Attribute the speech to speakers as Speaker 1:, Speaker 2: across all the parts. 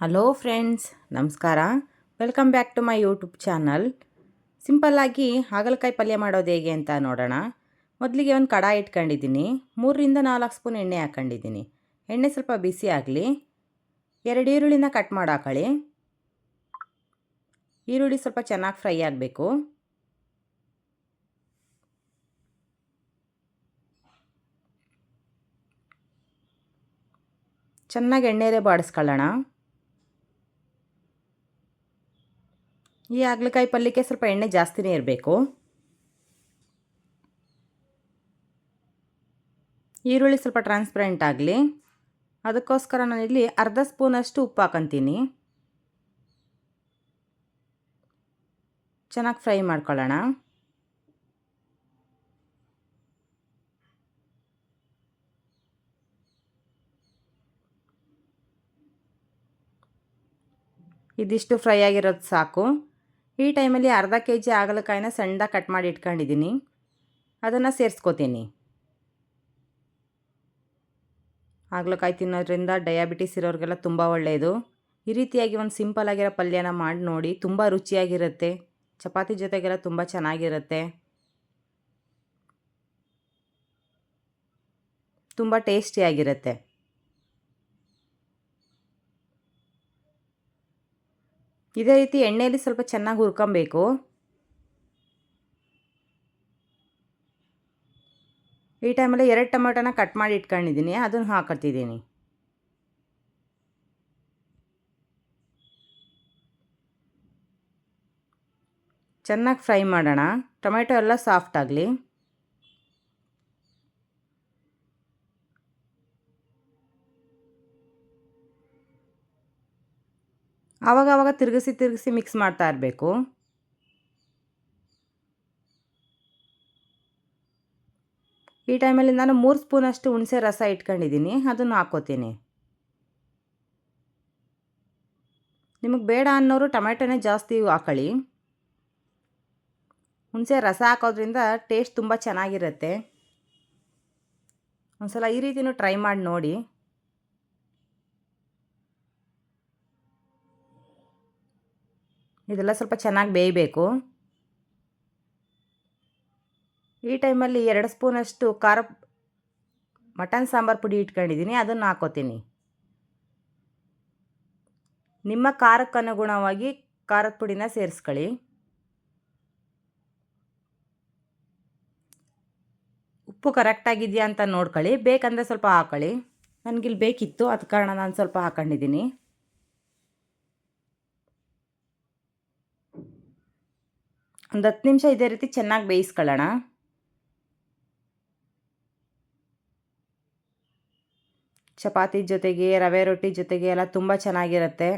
Speaker 1: Hello friends ನಮಸ್ಕಾರ. Welcome back to my YouTube channel ಸಿಂಪಲ್ಲಾಗಿ ಹಾಗಲಕಾಯಿ ಪಲ್ಯ ಮಾಡೋದು ಹೇಗೆ ಅಂತ ನೋಡೋಣ. ಮೊದಲಿಗೆ ಒಂದು ಕಡಾಯಿ ಇಟ್ಕೊಂಡಿದ್ದೀನಿ. ಮೂರರಿಂದ ನಾಲ್ಕು ಸ್ಪೂನ್ ಎಣ್ಣೆ ಹಾಕ್ಕೊಂಡಿದ್ದೀನಿ ಎಣ್ಣೆ ಸ್ವಲ್ಪ ಬಿಸಿ ಆಗಲಿ. ಎರಡು ಈರುಳ್ಳಿನ ಕಟ್ ಮಾಡಿ ಹಾಕೊಳ್ಳಿ ಈರುಳ್ಳಿ ಸ್ವಲ್ಪ ಚೆನ್ನಾಗಿ ಫ್ರೈ ಆಗಬೇಕು. ಚೆನ್ನಾಗಿ ಎಣ್ಣೆಲೆ ಬಾಡಿಸ್ಕೊಳ್ಳೋಣ. ಈ ಹಾಗಲಕಾಯಿ ಪಲ್ಯಕ್ಕೆ ಸ್ವಲ್ಪ ಎಣ್ಣೆ ಜಾಸ್ತಿನೇ ಇರಬೇಕು. ಈರುಳ್ಳಿ ಸ್ವಲ್ಪ ಟ್ರಾನ್ಸ್ಪರೆಂಟ್ ಆಗಲಿ. ಅದಕ್ಕೋಸ್ಕರ ನಾನು ಇಲ್ಲಿ ಅರ್ಧ ಸ್ಪೂನಷ್ಟು ಉಪ್ಪು ಹಾಕೊತೀನಿ. ಚೆನ್ನಾಗಿ ಫ್ರೈ ಮಾಡ್ಕೊಳ್ಳೋಣ. ಇದಿಷ್ಟು ಫ್ರೈ ಆಗಿರೋದು ಸಾಕು. ಈ ಟೈಮಲ್ಲಿ ಅರ್ಧ ಕೆ ಜಿ ಹಾಗಲಕಾಯಿನ ಸಣ್ಣದಾಗಿ ಕಟ್ ಮಾಡಿ ಇಟ್ಕೊಂಡಿದ್ದೀನಿ. ಅದನ್ನು ಸೇರಿಸ್ಕೋತೀನಿ. ಹಾಗಲಕಾಯಿ ತಿನ್ನೋದ್ರಿಂದ ಡಯಾಬಿಟಿಸ್ ಇರೋರಿಗೆಲ್ಲ ತುಂಬ ಒಳ್ಳೆಯದು ಈ ರೀತಿಯಾಗಿ ಒಂದು ಸಿಂಪಲ್ ಆಗಿರೋ ಪಲ್ಯನ ಮಾಡಿ ನೋಡಿ, ತುಂಬ ರುಚಿಯಾಗಿರುತ್ತೆ. ಚಪಾತಿ ಜೊತೆಗೆಲ್ಲ ತುಂಬ ಚೆನ್ನಾಗಿರುತ್ತೆ. ತುಂಬ ಟೇಸ್ಟಿಯಾಗಿರುತ್ತೆ ಇದೇ ರೀತಿ ಎಣ್ಣೆಯಲ್ಲಿ ಸ್ವಲ್ಪ ಚೆನ್ನಾಗಿ ಹುರ್ಕೊಬೇಕು. ಈ ಟೈಮಲ್ಲಿ ಎರಡು ಟೊಮೆಟೊನ ಕಟ್ ಮಾಡಿ ಇಟ್ಕೊಂಡಿದ್ದೀನಿ, ಅದನ್ನು ಹಾಕತ್ತಿದ್ದೀನಿ ಚೆನ್ನಾಗಿ ಫ್ರೈ ಮಾಡೋಣ. ಟೊಮೆಟೊ ಎಲ್ಲ ಸಾಫ್ಟ್ ಆಗಲಿ. ಆವಾಗ ಆವಾಗ ತಿರುಗಿಸಿ ತಿರುಗಿಸಿ ಮಿಕ್ಸ್ ಮಾಡ್ತಾ ಇರಬೇಕು. ಈ ಟೈಮಲ್ಲಿ ನಾನು ಮೂರು ಸ್ಪೂನಷ್ಟು ಹುಣಸೆ ರಸ ಇಟ್ಕೊಂಡಿದ್ದೀನಿ, ಅದನ್ನು ಹಾಕೋತೀನಿ. ನಿಮಗೆ ಬೇಡ ಅನ್ನೋರು ಟೊಮೆಟೊನೇ ಜಾಸ್ತಿ ಹಾಕೊಳ್ಳಿ. ಹುಣಸೆ ರಸ ಹಾಕೋದ್ರಿಂದ ಟೇಸ್ಟ್ ತುಂಬ ಚೆನ್ನಾಗಿರುತ್ತೆ. ಒಂದು ಸಲ ಈ ರೀತಿಯೂ ಟ್ರೈ ಮಾಡಿ ನೋಡಿ. ಇದೆಲ್ಲ ಸ್ವಲ್ಪ ಚೆನ್ನಾಗಿ ಬೇಯಬೇಕು. ಈ ಟೈಮಲ್ಲಿ ಎರಡು ಸ್ಪೂನಷ್ಟು ಖಾರ ಮಟನ್ ಸಾಂಬಾರು ಪುಡಿ ಇಟ್ಕೊಂಡಿದ್ದೀನಿ, ಅದನ್ನು ಹಾಕೋತೀನಿ. ನಿಮ್ಮ ಖಾರಕ್ಕೆ ಅನುಗುಣವಾಗಿ ಖಾರದ ಪುಡಿನ ಸೇರಿಸ್ಕೊಳ್ಳಿ. ಉಪ್ಪು ಕರೆಕ್ಟಾಗಿದೆಯಾ ಅಂತ ನೋಡ್ಕೊಳ್ಳಿ, ಬೇಕಂದರೆ ಸ್ವಲ್ಪ ಹಾಕೊಳ್ಳಿ. ನನಗಿಲ್ಲಿ ಬೇಕಿತ್ತು, ಅದ ಕಾರಣ ನಾನು ಸ್ವಲ್ಪ ಹಾಕೊಂಡಿದ್ದೀನಿ. ಒಂದು ಹತ್ತು ನಿಮಿಷ ಇದೇ ರೀತಿ ಚೆನ್ನಾಗಿ ಬೇಯಿಸ್ಕೊಳ್ಳೋಣ. ಚಪಾತಿ ಜೊತೆಗೆ, ರವೆ ರೊಟ್ಟಿ ಜೊತೆಗೆ ಎಲ್ಲ ತುಂಬ ಚೆನ್ನಾಗಿರುತ್ತೆ.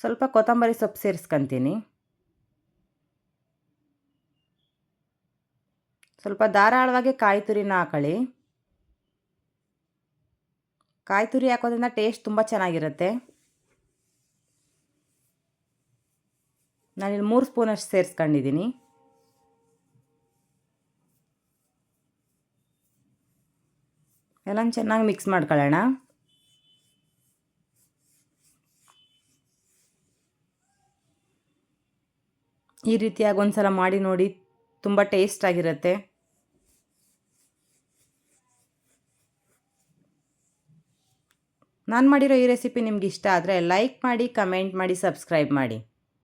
Speaker 1: ಸ್ವಲ್ಪ ಕೊತ್ತಂಬರಿ ಸೊಪ್ಪು ಸೇರಿಸ್ಕೊತೀನಿ. ಸ್ವಲ್ಪ ಧಾರಾಳವಾಗಿ ಕಾಯಿ ತುರಿನ ಹಾಕೊಳ್ಳಿ. ಕಾಯಿ ತುರಿ ಹಾಕೋದ್ರಿಂದ ಟೇಸ್ಟ್ ತುಂಬ ಚೆನ್ನಾಗಿರುತ್ತೆ. ನಾನಿಲ್ಲಿ ಮೂರು ಸ್ಪೂನಷ್ಟು ಸೇರಿಸ್ಕೊಂಡಿದ್ದೀನಿ ಎಲ್ಲ ಚೆನ್ನಾಗಿ ಮಿಕ್ಸ್ ಮಾಡ್ಕೊಳ್ಳೋಣ. ಈ ರೀತಿಯಾಗಿ ಒಂದು ಸಲ ಮಾಡಿ ನೋಡಿ ತುಂಬ ಟೇಸ್ಟ್ ಆಗಿರುತ್ತೆ. ನಾನು ಮಾಡಿರೋ ಈ ರೆಸಿಪಿ ನಿಮ್ಗೆ ಇಷ್ಟ ಆದರೆ ಲೈಕ್ ಮಾಡಿ ಕಮೆಂಟ್ ಮಾಡಿ ಸಬ್ಸ್ಕ್ರೈಬ್ ಮಾಡಿ.